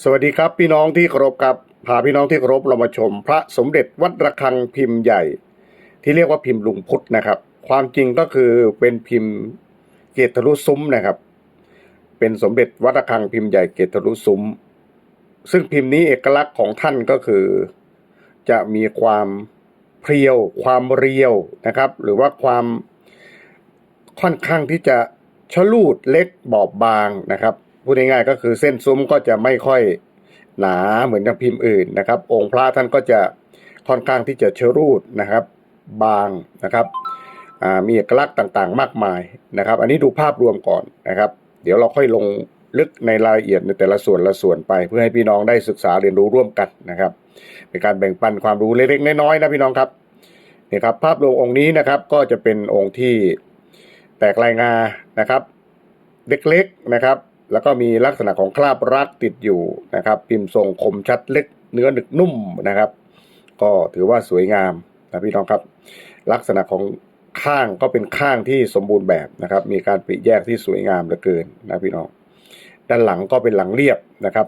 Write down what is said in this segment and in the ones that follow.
สวัสดีครับพี่น้องที่เคารพครับพาพี่น้องที่เคารพเรามาชม พระสมเด็จวัดระฆังพิมพ์ใหญ่ ที่เรียกว่าพิมพ์ลุงพุทธนะครับ ความจริงก็คือเป็นพิมพ์เกตทะลุซุ้มนะครับ เป็นสมเด็จวัดระฆังพิมพ์ใหญ่เกตทะลุซุ้ม ซึ่งพิมพ์นี้เอกลักษณ์ของท่านก็คือ จะมีความเพรียว ความเรียวนะครับ หรือว่าความค่อนข้างที่จะชะลูดเล็กบอบบางนะครับ พูดง่ายๆก็คือเส้นซุ้มก็จะไม่ค่อยหนาเหมือนกับพิมพ์อื่นนะครับ องค์พระท่านก็จะค่อนข้างที่จะเชรูดนะครับ บางนะครับมีเอกลักษณ์ต่างๆ มากมายนะครับ อันนี้ดูภาพรวมก่อนนะครับ เดี๋ยวเราค่อยลงลึกในรายละเอียดในแต่ละส่วนละส่วนไปเพื่อให้พี่น้องได้ศึกษาเรียนรู้ร่วมกันนะครับเป็นการแบ่งปันความรู้เล็กๆน้อยๆนะพี่น้องครับนี่ครับภาพรวมองค์นี้นะครับก็จะเป็นองค์ที่แตกลายงานะครับ เล็กๆนะครับ แล้วก็มีลักษณะของคราบรักติดอยู่นะครับ พิมพ์ทรงคมชัดเล็กเนื้อหนึกนุ่มนะครับ ก็ถือว่าสวยงามนะพี่น้องครับ ลักษณะของข้างก็เป็นข้างที่สมบูรณ์แบบนะครับ มีการปริแยกที่สวยงามเหลือเกินนะพี่น้องด้านหลังก็เป็นหลังเรียบนะครับ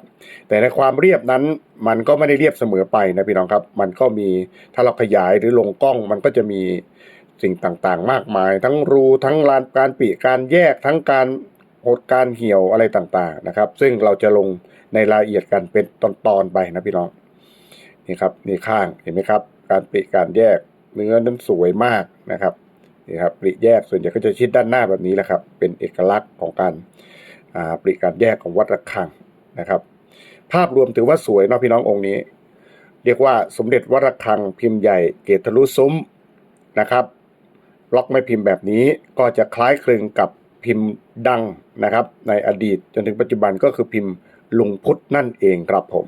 แต่ในความเรียบนั้นมันก็ไม่ได้เรียบเสมอไปนะพี่น้องครับ มันก็มีถ้าเราขยายหรือลงกล้องมันก็จะมีสิ่งต่างๆ มากมาย ทั้งรูทั้งลานการปีการแยกทั้งการ การเหี่ยวอะไรต่างๆนะครับ ซึ่งเราจะลงในรายละเอียดกันเป็นตอนๆไปนะพี่น้องนี่ครับนี่ข้างเห็นไหมครับ การปีการแยกเนื้อนั้นสวยมากนะครับนี่ครับปริแยกส่วนใหญ่ก็จะชิดด้านหน้าแบบนี้แหละครับ เป็นเอกลักษณ์ของการปริการแยกของวัดระฆังนะครับ ภาพรวมถือว่าสวยเนาะพี่น้ององค์นี้ เรียกว่าสมเด็จวัดระฆังพิมพ์ใหญ่เกตทะลุซุ้มนะครับล็อกไม่พิมพ์แบบนี้ก็จะคล้ายคลึงกับ พิมพ์ดังนะครับ ในอดีตจนถึงปัจจุบันก็คือพิมพ์ลุงพุทธนั่นเองครับผม